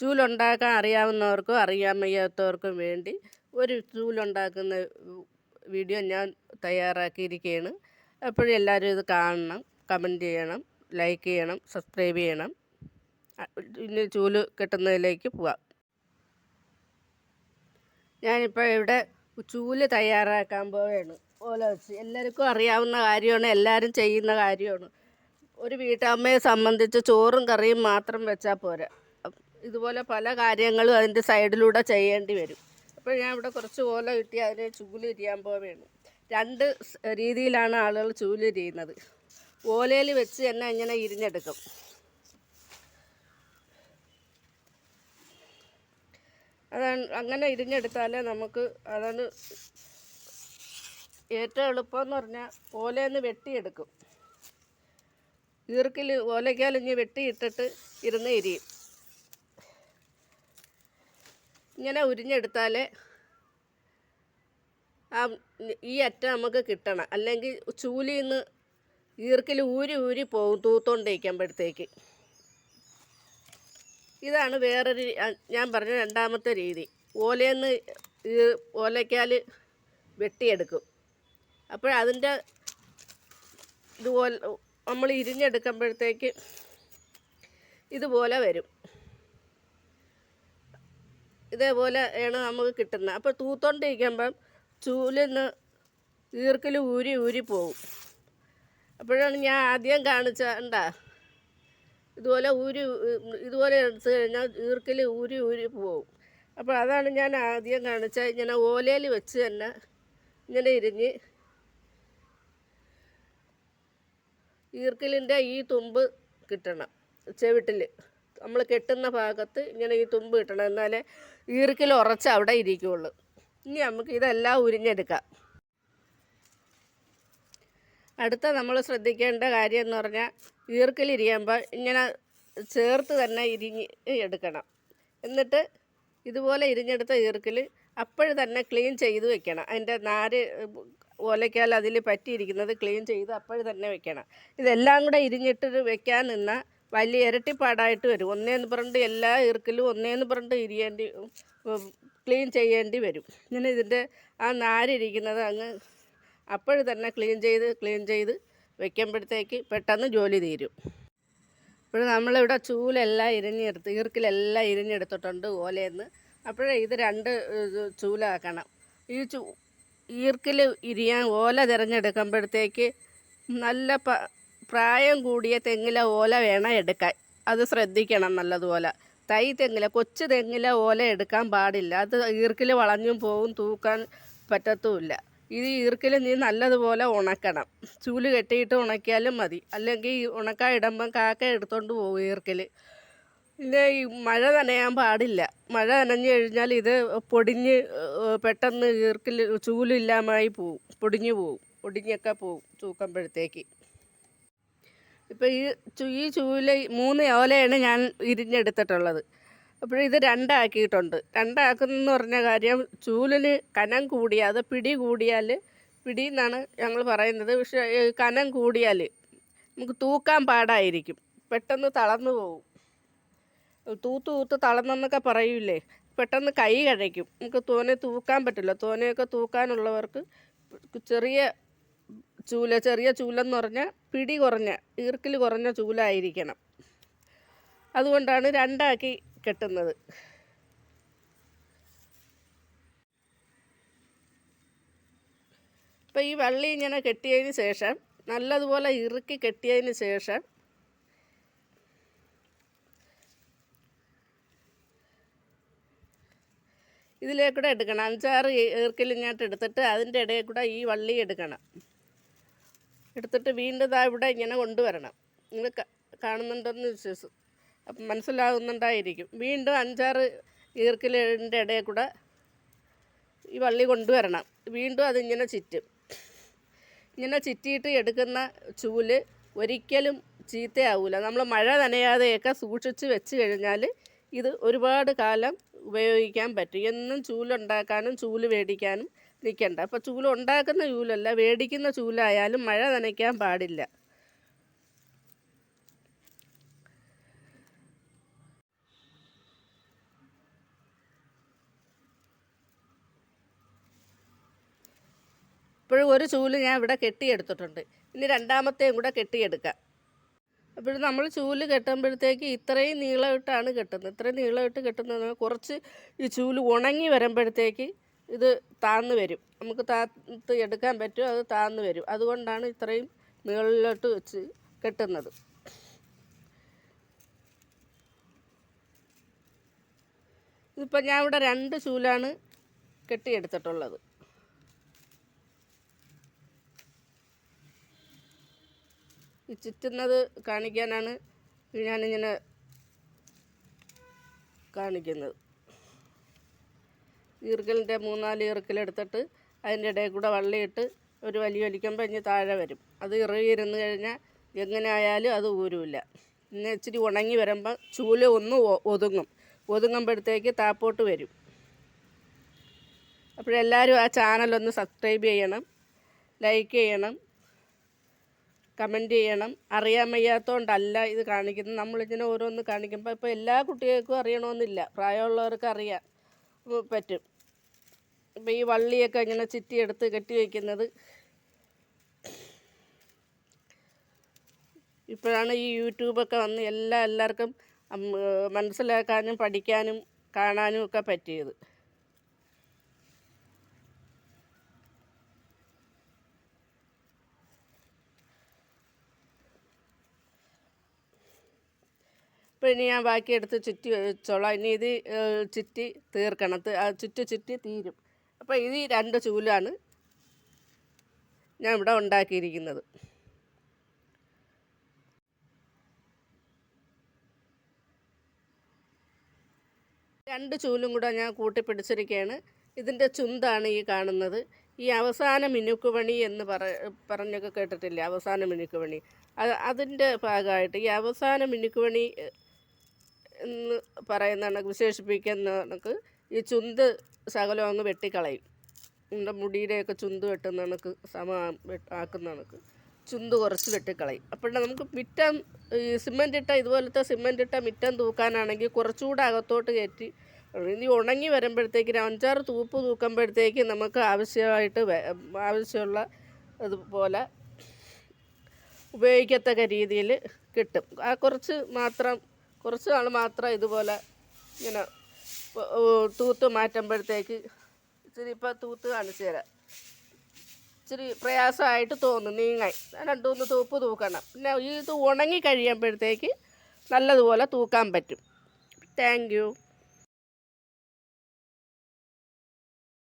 ചൂലുണ്ടാക്കാൻ അറിയാവുന്നവർക്കും അറിയാൻ വയ്യാത്തവർക്കും വേണ്ടി ഒരു ചൂലുണ്ടാക്കുന്ന വീഡിയോ ഞാൻ തയ്യാറാക്കിയിരിക്കുകയാണ്. അപ്പോഴും എല്ലാവരും ഇത് കാണണം കമന്റ് ചെയ്യണം ലൈക്ക് ചെയ്യണം സബ്സ്ക്രൈബ് ചെയ്യണം. പിന്നെ ചൂൽ കെട്ടുന്നതിലേക്ക് പോവാം. ഞാനിപ്പോൾ ഇവിടെ ചൂൽ തയ്യാറാക്കാൻ പോവുകയാണ്. ഓല വെച്ച് എല്ലാവർക്കും അറിയാവുന്ന കാര്യമാണ് എല്ലാവരും ചെയ്യുന്ന കാര്യമാണ്. ഒരു വീട്ടമ്മയെ സംബന്ധിച്ച് ചോറും കറിയും മാത്രം വെച്ചാൽ പോരാ. ഇതുപോലെ പല കാര്യങ്ങളും അതിന്റെ സൈഡിലൂടെ ചെയ്യേണ്ടി വരും. അപ്പോൾ ഞാൻ ഇവിടെ കുറച്ച് ഓല കിട്ടി അതിന് ചൂൽ ഇരിയാൻ പോവുകയാണ്. രണ്ട് രീതിയിലാണ് ആളുകൾ ചൂൽ ഇരിയുന്നത് ഓലയിൽ വെച്ച് തന്നെ ഇങ്ങനെ ഇരിഞ്ഞെടുക്കും. അതാണ് അങ്ങനെ ഇരിഞ്ഞെടുത്താലേ നമുക്ക് അതാണ് ഏറ്റവും എളുപ്പം എന്ന് പറഞ്ഞാൽ ഓലയെന്ന് വെട്ടിയെടുക്കും. ഈർക്കിൽ ഓലയ്ക്കാലിഞ്ഞ് വെട്ടിയിട്ടിട്ട് ഇരുന്ന് ഇരിയും. ഇങ്ങനെ ഉരിഞ്ഞെടുത്താൽ ആ ഈ അറ്റം നമുക്ക് കിട്ടണം. അല്ലെങ്കിൽ ചൂലിയിൽ നിന്ന് ഈർക്കിൽ ഊരി ഊരി പോകും തൂത്തോണ്ടിരിക്കുമ്പോഴത്തേക്ക്. ഇതാണ് വേറൊരു ഞാൻ പറഞ്ഞ രണ്ടാമത്തെ രീതി. ഓലയെന്ന് ഓലയ്ക്കാൽ വെട്ടിയെടുക്കും. അപ്പോഴതിന്റെ ഇതുപോലെ നമ്മൾ ഇരിഞ്ഞെടുക്കുമ്പോഴത്തേക്ക് ഇതുപോലെ വരും. ഇതേപോലെ ആണ് നമുക്ക് കിട്ടുന്നത്. അപ്പോൾ തൂത്തോണ്ടിരിക്കുമ്പം ചൂലിന്ന് ഈർക്കിൽ ഊരി ഊരി പോവും. അപ്പോഴാണ് ഞാൻ ആദ്യം കാണിച്ച ഉണ്ടാ ഇതുപോലെ ഊരി ഇതുപോലെ എടുത്തു കഴിഞ്ഞാൽ ഈർക്കിൽ ഊരി ഊരി പോവും. അപ്പോൾ അതാണ് ഞാൻ ആദ്യം കാണിച്ച ഇങ്ങനെ ഓലയിൽ വെച്ച് തന്നെ ഇങ്ങനെ ഇരിഞ്ഞ് ഈർക്കിലിന്റെ ഈ തുമ്പ് കിട്ടണം ചെവിട്ടിൽ നമ്മൾ കെട്ടുന്ന ഭാഗത്ത് ഇങ്ങനെ ഈ തുമ്പ് കിട്ടണം. എന്നാലേ ഈർക്കിൽ ഉറച്ച് അവിടെ ഇരിക്കുകയുള്ളൂ ഇനി നമുക്ക് ഇതെല്ലാം ഉരിഞ്ഞെടുക്കാം. അടുത്ത നമ്മൾ ശ്രദ്ധിക്കേണ്ട കാര്യം എന്ന് പറഞ്ഞാൽ ഈർക്കിലിരിക്കുമ്പോൾ ഇങ്ങനെ ചേർത്ത് തന്നെ ഇരിഞ്ഞ് എടുക്കണം. എന്നിട്ട് ഇതുപോലെ ഇരിഞ്ഞെടുത്ത ഈർക്കിൽ അപ്പോൾ തന്നെ ക്ലീൻ ചെയ്ത് വെക്കണം. അതിന്റെ നാര് ഓലയ്ക്കാൽ അതിൽ പറ്റിയിരിക്കുന്നത് ക്ലീൻ ചെയ്ത് അപ്പോൾ തന്നെ വെക്കണം. ഇതെല്ലാം കൂടെ ഇരിഞ്ഞിട്ട് വെക്കാൻ നിന്നാൽ വലിയ ഇരട്ടിപ്പാടായിട്ട് വരും. ഒന്നേന്ന് പറഞ്ഞിട്ട് എല്ലാ ഇറുക്കിലും ഒന്നേന്ന് പറഞ്ഞിട്ട് ഇരിയേണ്ടി ക്ലീൻ ചെയ്യേണ്ടി വരും. ഇങ്ങനെ ഇതിന്റെ ആ നാരിരിക്കുന്നത് അങ്ങ് അപ്പോഴും തന്നെ ക്ലീൻ ചെയ്ത് ക്ലീൻ ചെയ്ത് വെക്കുമ്പോഴത്തേക്ക് പെട്ടെന്ന് ജോലി തീരും. ഇപ്പോൾ നമ്മളിവിടെ ചൂലെല്ലാം ഇരിഞ്ഞെടുത്ത് ഈർക്കിലെല്ലാം ഇരിഞ്ഞെടുത്തിട്ടുണ്ട് ഓലയെന്ന്. അപ്പോഴേ ഇത് രണ്ട് ചൂലാക്കണം. ഈ ചൂ ഈർക്കിൽ ഇരിയാൻ ഓല തിരഞ്ഞെടുക്കുമ്പോഴത്തേക്ക് നല്ല പ പ്രായം കൂടിയ തെങ്ങിലെ ഓല വേണം എടുക്കാൻ. അത് ശ്രദ്ധിക്കണം നല്ലതുപോലെ. തൈ തെങ്ങില കൊച്ചു തെങ്ങിലെ ഓല എടുക്കാൻ പാടില്ല. അത് ഈർക്കിൽ വളഞ്ഞും പോവും തൂക്കാൻ പറ്റത്തുമില്ല. ഇത് ഈർക്കിൽ നീ നല്ലതുപോലെ ഉണക്കണം. ചൂൽ കെട്ടിയിട്ട് ഉണക്കിയാലും മതി. അല്ലെങ്കിൽ ഉണക്കാൻ ഇടുമ്പം കാക്ക എടുത്തോണ്ട് പോകും ഈർക്കിൽ. പിന്നെ ഈ മഴ നനയാൻ പാടില്ല. മഴ നനഞ്ഞു കഴിഞ്ഞാൽ ഇത് പൊടിഞ്ഞ് പെട്ടെന്ന് ഈർക്കിൽ ചൂലില്ലാമായി പോവും. പൊടിഞ്ഞു പോവും. പൊടിഞ്ഞൊക്കെ പോവും തൂക്കുമ്പോഴത്തേക്ക്. ഇപ്പോൾ ഈ ഈ ചൂല മൂന്ന് ഓലയാണ് ഞാൻ ഇരിഞ്ഞെടുത്തിട്ടുള്ളത്. അപ്പോൾ ഇത് രണ്ടാക്കിയിട്ടുണ്ട്. രണ്ടാക്കുന്നെന്ന് പറഞ്ഞ കാര്യം ചൂലിന് കനം കൂടിയാൽ പിടി കൂടിയാൽ പിടി എന്നാണ് ഞങ്ങൾ പറയുന്നത്. പക്ഷേ കനം കൂടിയാൽ നമുക്ക് തൂക്കാൻ പാടായിരിക്കും. പെട്ടെന്ന് തളർന്നു പോകും തൂത്ത് തൂത്ത് തളർന്നെന്നൊക്കെ പറയൂലേ? പെട്ടെന്ന് കൈ കഴിക്കും നമുക്ക് തോനെ തൂക്കാൻ പറ്റില്ല. തോനെയൊക്കെ തൂക്കാനുള്ളവർക്ക് ചെറിയ ചൂല ചെറിയ ചൂലെന്ന് പറഞ്ഞാൽ പിടി കുറഞ്ഞ ഈർക്കിൽ കുറഞ്ഞ ചൂലായിരിക്കണം. അതുകൊണ്ടാണ് രണ്ടാക്കി കെട്ടുന്നത്. അപ്പോൾ ഈ വള്ളി ഇങ്ങനെ കെട്ടിയതിന് ശേഷം നല്ലതുപോലെ ഇറുക്കി കെട്ടിയതിന് ശേഷം ഇതിലേക്കൂടെ എടുക്കണം. അഞ്ചാറ് ഈർക്കിലിങ്ങോട്ട് എടുത്തിട്ട് അതിന്റെ ഇടയിൽ കൂടെ ഈ വള്ളി എടുക്കണം. എടുത്തിട്ട് വീണ്ടും ഇതാ ഇവിടെ ഇങ്ങനെ കൊണ്ടുവരണം. നിങ്ങൾ കാണുന്നുണ്ടെന്ന് വിശ്വസിച്ചു അപ്പം മനസ്സിലാകുന്നുണ്ടായിരിക്കും വീണ്ടും അഞ്ചാറ് ഈർക്കിലിന്റെ ഇടയിൽ കൂടെ ഈ വള്ളി കൊണ്ടുവരണം. വീണ്ടും അതിങ്ങനെ ചുറ്റും. ഇങ്ങനെ ചുറ്റിയിട്ട് എടുക്കുന്ന ചൂൽ ഒരിക്കലും ചീത്തയാവില്ല നമ്മൾ മഴ നനയാതെയൊക്കെ സൂക്ഷിച്ച് വെച്ച് കഴിഞ്ഞാൽ ഇത് ഒരുപാട് കാലം ഉപയോഗിക്കാൻ പറ്റും. എന്നും ചൂലുണ്ടാക്കാനും ചൂൽ മേടിക്കാനും നിൽക്കേണ്ട. അപ്പോൾ ചൂൽ ഉണ്ടാക്കുന്ന ചൂലല്ല വേടിക്കുന്ന ചൂലായാലും മഴ നനയ്ക്കാൻ പാടില്ല. ഇപ്പോഴും ഒരു ചൂൽ ഞാൻ ഇവിടെ കെട്ടിയെടുത്തിട്ടുണ്ട്. ഇനി രണ്ടാമത്തെയും കൂടെ കെട്ടിയെടുക്കാം. അപ്പോഴും നമ്മൾ ചൂൽ കെട്ടുമ്പോഴത്തേക്ക് ഇത്രയും നീളമിട്ടാണ് കെട്ടുന്നത്. ഇത്രയും നീളമിട്ട് കെട്ടുന്നത് കുറച്ച് ഈ ചൂൽ ഉണങ്ങി വരുമ്പോഴത്തേക്ക് ഇത് താന്ന് വരും. നമുക്ക് താത്ത് എടുക്കാൻ പറ്റും അത് താന്ന് വരും. അതുകൊണ്ടാണ് ഇത്രയും മുകളിലോട്ട് വെച്ച് കെട്ടുന്നത്. ഇതിപ്പോൾ ഞാൻ ഇവിടെ രണ്ട് ചൂലാണ് കെട്ടിയെടുത്തിട്ടുള്ളത്. ഈ ചുറ്റുന്നത് കാണിക്കാനാണ് ഞാനിങ്ങനെ കാണിക്കുന്നത്. ഈർക്കലിന്റെ മൂന്നാൽ ഈർക്കലെടുത്തിട്ട് അതിന്റെ ഇടയിൽ കൂടെ വള്ളിയിട്ട് ഒരു വലിയ വലിക്കുമ്പോൾ ഇനി താഴെ വരും. അത് ഇറുകിയിരുന്ന് കഴിഞ്ഞാൽ എങ്ങനെ ആയാലും അത് ഊരില്ല പിന്നെ ഇച്ചിരി ഉണങ്ങി വരുമ്പോൾ ചൂൽ ഒന്ന് ഒതുങ്ങും. ഒതുങ്ങുമ്പോഴത്തേക്ക് താപ്പോട്ട് വരും. അപ്പോഴെല്ലാവരും ആ ചാനലൊന്ന് സബ്സ്ക്രൈബ് ചെയ്യണം ലൈക്ക് ചെയ്യണം കമന്റ് ചെയ്യണം. അറിയാൻ വയ്യാത്തതുകൊണ്ടല്ല ഇത് കാണിക്കുന്നത്. നമ്മളിങ്ങനെ ഓരോന്ന് കാണിക്കുമ്പോൾ ഇപ്പോൾ എല്ലാ കുട്ടികൾക്കും അറിയണമെന്നില്ല. പ്രായമുള്ളവർക്ക് അറിയാൻ പറ്റും. ഇപ്പോൾ ഈ വള്ളിയൊക്കെ ഇങ്ങനെ ചുറ്റിയെടുത്ത് കെട്ടി വയ്ക്കുന്നത്. ഇപ്പോഴാണ് ഈ യൂട്യൂബൊക്കെ വന്ന് എല്ലാ എല്ലാവർക്കും മനസ്സിലാക്കാനും പഠിക്കാനും കാണാനും ഒക്കെ പറ്റിയത്. അപ്പോൾ ഇനി ഞാൻ ബാക്കി എടുത്ത് ചുറ്റി വെച്ചോളാം. ഇനി ഇത് ചുറ്റി തീർക്കണം. ചുറ്റി ചുറ്റി തീരും. അപ്പോൾ ഇത് രണ്ട് ചൂലാണ് ഞാൻ ഇവിടെ ഉണ്ടാക്കിയിരിക്കുന്നത്. രണ്ട് ചൂലും കൂടെ ഞാൻ കൂട്ടിപ്പിടിച്ചിരിക്കുകയാണ് ഇതിന്റെ ചുന്താണ് ഈ കാണുന്നത്. ഈ അവസാന മിനുക്കുപണി എന്ന് പറ പറഞ്ഞൊക്കെ കേട്ടിട്ടില്ലേ? അവസാന മിനുക്കുപണി അത് അതിന്റെ ഭാഗമായിട്ട് ഈ അവസാന മിനുക്കുപണി എന്ന് പറയുന്നതാണ് വിശേഷിപ്പിക്കുന്ന കണക്ക്. ഈ ചുന്ത് ശകലം അങ്ങ് വെട്ടിക്കളയും. നമ്മുടെ മുടിയുടെയൊക്കെ ചുന്ത് വെട്ടുന്ന കണക്ക് സമ ആക്കുന്ന കണക്ക്. ചുന്ത് കുറച്ച് വെട്ടിക്കളയും. അപ്പോഴേ നമുക്ക് മിറ്റം ഈ സിമന്റ് ഇട്ട ഇതുപോലത്തെ സിമന്റ് ഇട്ട മിറ്റം തൂക്കാനാണെങ്കിൽ കുറച്ചുകൂടെ അകത്തോട്ട് കയറ്റി ഇനി ഉണങ്ങി വരുമ്പോഴത്തേക്ക് ഒരു അഞ്ചാറ് തൂപ്പ് തൂക്കുമ്പോഴത്തേക്ക് നമുക്ക് ആവശ്യമായിട്ട് ആവശ്യമുള്ള അതുപോലെ ഉപയോഗിക്കത്തക്ക രീതിയിൽ കിട്ടും. ആ കുറച്ച് മാത്രം കുറച്ച് നാൾ മാത്രം ഇതുപോലെ ഇങ്ങനെ തൂത്ത് മാറ്റുമ്പോഴത്തേക്ക് ഇച്ചിരി ഇപ്പോൾ തൂത്ത് കാണിച്ചു തരാം. ഇച്ചിരി പ്രയാസമായിട്ട് തോന്നും നീങ്ങാൻ. രണ്ടുമൂന്ന് തൂപ്പ് തൂക്കണം. പിന്നെ ഇത് ഉണങ്ങി കഴിയുമ്പോഴത്തേക്ക് നല്ലതുപോലെ തൂക്കാൻ പറ്റും. Thank you